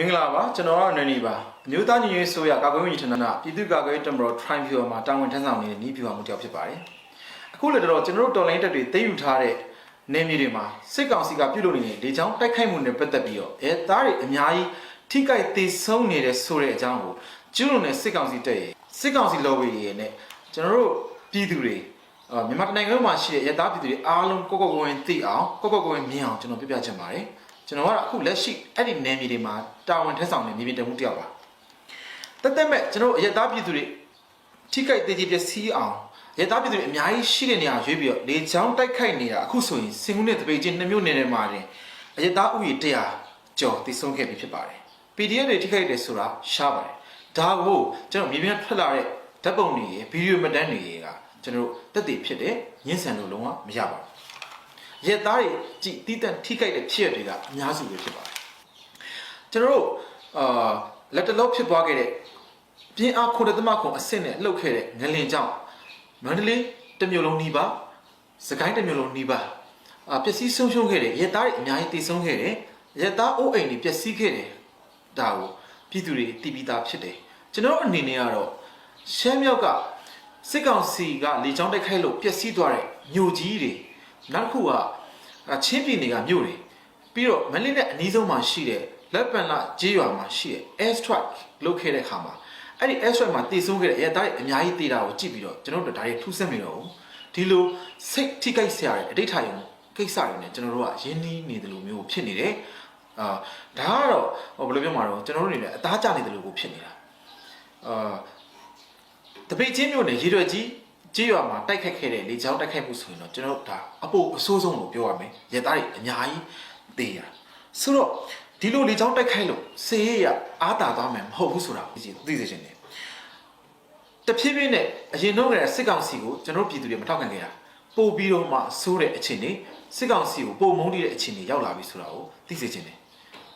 မင်္ဂလာပါကျွန်တော်ကတော့နနီပါအမျိုးသားညီညွတ်ရေးဆိုရကာကွယ်ရေးဝန်ကြီးဌာနပြည်သူ့ကာကွယ်ရေးတမတော် Prime Viewer မှာတာဝန်ထမ်းဆောင်နေတဲ့နီးဗျူဟာမှုတစ်ယောက်ဖြစ်ပါတယ်အခုလည်းတော့ကျွန်တော်တို့တော်လိုင်းတက်တွေသိမ်းယူထားတဲ့နေမြေတွေမှာစစ်ကောင်စီကပြုလုပ်နေတဲ့လေကြောင်းတိုက်ခိုက်မှုနဲ့ပတ်သက်ပြီးတော့အဲသားတွေအများကြီးထိကြိုက်သေးဆုံးနေတဲ့ဆိုတဲ့အကြောင်းကိုကျူးလွန်တဲ့စစ်ကောင်စီတပ်ရဲ့စစ်ကောင်စီ lobby ရဲ့နဲ့ကျွန်တော်တို့ပြည်သူတွေအာမြန်မာတိုင်းနိုင်ငံမှာရှိတဲ့ရသားပြည်သူတွေအားလုံးကိုကိုကိုဝင်သိအောင်ကိုကိုကိုဝင်မြင်အောင်ကျွန်တော်ပြပြချင်ပါတယ် ကျွန်တော်ကတော့အခုလက်ရှိအဲ့ဒီနယ်မြေတွေမှာတာဝန်ထမ်းဆောင်နေမြေပြင်တမှုတစ်ယောက်ပါတက်တက်မဲ့ကျွန်တော်တို့ရသားပြည်သူတွေထိကြိုက်သေးသေးပျက်စီးအောင်ရသားပြည်သူတွေအများကြီးရှိတဲ့နေရာရွေးပြီးတော့လေချောင်းတိုက်ခိုက်နေတာအခုဆိုရင်စင်ကူးနဲ့တပေချင်းနှစ်မျိုးနယ်ထဲမှာတင်ရသားဥယျာတရားကျော်တည်ဆုံးခဲ့ပြီဖြစ်ပါတယ် PDF တွေထိခိုက်တယ်ဆိုတာရှားပါတယ်ဒါကိုကျွန်တော်မြေပြင်ထွက်လာတဲ့ဓာတ်ပုံတွေရေဗီဒီယိုမှတ်တမ်းတွေရေကကျွန်တော်တို့တက်တည်ဖြစ်တဲ့ညှင်းဆန်လို့လုံးဝမရပါဘူး ရက်သားတွေကြည်တီးတန့်ထိခိုက်တဲ့ဖြစ်ရတွေကအများစုပဲဖြစ်ပါတယ်ကျွန်တော်တို့အာလက်တလုံးဖြစ်သွားခဲ့တဲ့ပြင်းအားခုတသမခုအစ်စ်နဲ့လှုပ်ခဲ့တဲ့ငလင်ကြောင့်မန္တလေးတစ်မြို့လုံးနှီးပါစကိုင်းတစ်မြို့လုံးနှီးပါအာပျက်စီးဆုံးရှုံးခဲ့တယ်ရက်သားတွေအများကြီးတည်ဆုံးခဲ့တယ်ရက်သားအိုးအိမ်တွေပျက်စီးခဲ့တယ်ဒါကိုပြည်သူတွေတည်ပြီးသားဖြစ်တယ်ကျွန်တော်တို့အနေနဲ့ကတော့ရှမ်းမြောက်ကစစ်ကောင်စီကလေကြောင်းတိုက်ခိုက်လို့ပျက်စီးသွားတဲ့မြို့ကြီးတွေ နောက်တစ်ခုကအာချင်းပြည်နယ်ကမြို့တွေပြီးတော့မလေးနဲ့အနီးဆုံးမှာရှိတဲ့လက်ပံလာဂျေးရွာမှာရှိတဲ့ air strike လုပ်ခဲ့တဲ့ခါမှာအဲ့ဒီ air strike မှာတည်ဆုံးခဲ့တဲ့အရာတိုင်းအများကြီးတည်တာကိုကြည့်ပြီးတော့ကျွန်တော်တို့ဒါတွေထူးဆန်းနေတော့ဘူးဒီလိုစိတ်ထိခိုက်ဆရာတဲ့အတိတ်ထိုင်ကိစ္စတွေနဲ့ကျွန်တော်တို့ကရင်းနှီးနေတယ်လို့မျိုးဖြစ်နေတယ်အာဒါကတော့ဟိုဘယ်လိုပြောမှာတော့ကျွန်တော်တို့အနေနဲ့အသားကျနေတယ်လို့ကိုဖြစ်နေတာအာတပိတ်ချင်းမျိုးနဲ့ရေရွက်ကြီး ကြေးရွာမှာတိုက်ခတ်ခဲ့တဲ့လေကြောင်းတိုက်ခိုက်မှုဆိုရင်တော့ကျွန်တော်တို့ဒါအပိုအဆိုးဆုံးလို့ပြောရမယ်ရဲသားတွေအများကြီးတေးရဆိုတော့ဒီလိုလေကြောင်းတိုက်ခိုက်လို့စေရရအားတာသွားမယ်မဟုတ်ဘူးဆိုတာသိသိစေချင်တယ်တဖြည်းဖြည်းနဲ့အရင်တော့ကစစ်ကောင်စီကိုကျွန်တော်တို့ပြည်သူတွေမထောက်ခံခဲ့တာပို့ပြီးတော့မှဆိုးတဲ့အခြေအနေစစ်ကောင်စီကိုပုံမုန်းတဲ့အခြေအနေရောက်လာပြီဆိုတာကိုသိစေချင်တယ်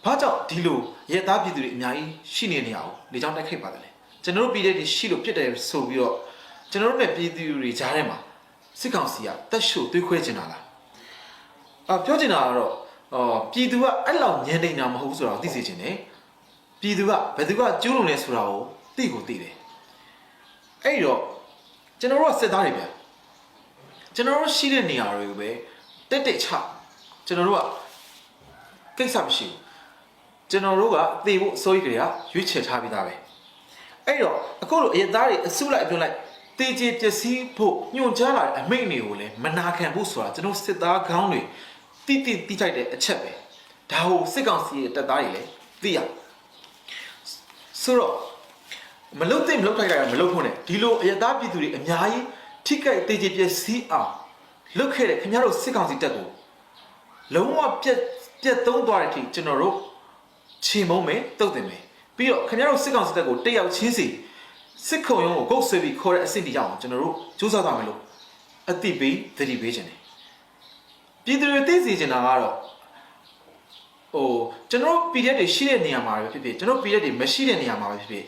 ဘာကြောင့်ဒီလိုရဲသားပြည်သူတွေအများကြီးရှိနေနေရအောင်လေကြောင်းတိုက်ခိုက်ပါတယ်လေကျွန်တော်တို့ပြည်တဲ့တွေရှိလို့ပြစ်တယ်ဆိုပြီးတော့ ကျွန်တော်တို့နဲ့ပြည်သူတွေကြားထဲမှာစစ်ကောင်စီကတက်ရှို့သွေးခွဲကျင်တာလားအာပြောချင်တာကတော့အော်ပြည်သူကအဲ့လောက်ညံနေတာမဟုတ်ဘူးဆိုတာကိုသိစေချင်တယ်ပြည်သူကဘယ်သူကကျူးလွန်လဲဆိုတာကိုသိကိုသိတယ်အဲ့တော့ကျွန်တော်တို့ကစစ်သားတွေဗျကျွန်တော်တို့ရှိတဲ့နေရာတွေကိုပဲတက်တက်ချကျွန်တော်တို့ကကိစ္စမရှိဘူးကျွန်တော်တို့ကသေဖို့အစိုးရကရွေးချယ်ထားပြီးသားပဲအဲ့တော့အခုလိုအရသားတွေအစုလိုက်အပြုံလိုက် တေချေပျက်စီးဖို့ညွန်ကြားလာတဲ့အမိန့်တွေကိုလည်းမနာခံဘူးဆိုတာကျွန်တော်စစ်သားခေါင်းတွေတိတိတိကျတဲ့အချက်ပဲဒါကိုစစ်ကောင်စီရဲ့တပ်သားတွေလည်းသိရဆိုတော့မလုတ်သိမ့်မလုတ်ထိုက်တာကမလုတ်ဖို့နဲ့ဒီလိုအရသားပြည်သူတွေအများကြီးထိကြိုက်တေချေပျက်စီးအောင်လုတ်ခဲ့တဲ့ခင်ဗျားတို့စစ်ကောင်စီတပ်ကိုလုံးဝပြက်ပြက်သုံးသွားတဲ့အထိကျွန်တော်တို့ချေမုံမယ်တုတ်တင်မယ်ပြီးတော့ခင်ဗျားတို့စစ်ကောင်စစ်တပ်ကိုတက်ရောက်ချင်းစီ စစ်ခုံရုံးကိုဂုတ်ဆွေးပြီးခေါ်တဲ့အဆင့်တရားအောင်ကျွန်တော်တို့စူးစမ်းသွားမယ်လို့အတိပေးသတိပေးခြင်းတယ်ပြည်သူတွေသိစေချင်တာကတော့ဟိုကျွန်တော်တို့ PDF တွေရှိတဲ့နေရာမှာပဲဖြစ်ဖြစ်ကျွန်တော် PDF တွေမရှိတဲ့နေရာမှာပဲဖြစ်ဖြစ်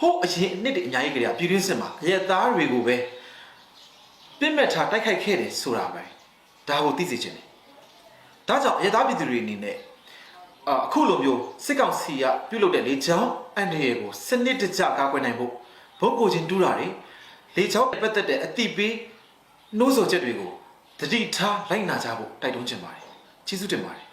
ဟိုအရင်အနှစ်တွေအများကြီးကြရပြည်တွင်းစစ်မှာရဲသားတွေကိုပဲပြစ်မှတ်ထားတိုက်ခိုက်ခဲ့တယ်ဆိုတာပဲဒါကိုသိစေချင်တယ်ဒါကြောင့်ရဲသားပြည်သူတွေအနေနဲ့အာအခုလိုမျိုးစစ်ကောင်စီကပြုတ်လုပ်တဲ့လေချောင်းအန်ရယ်ကိုစနစ်တကျကာကွယ်နိုင်ဖို့ ဘုတ်ကိုချင်းတူးတာတွေလေချောင်းပတ်သက်တဲ့အတိပေးနှိုးဆော်ချက်တွေကိုတတိထားလိုက်နာကြဖို့တိုက်တွန်းချင်ပါတယ်ကျေးဇူးတင်ပါတယ်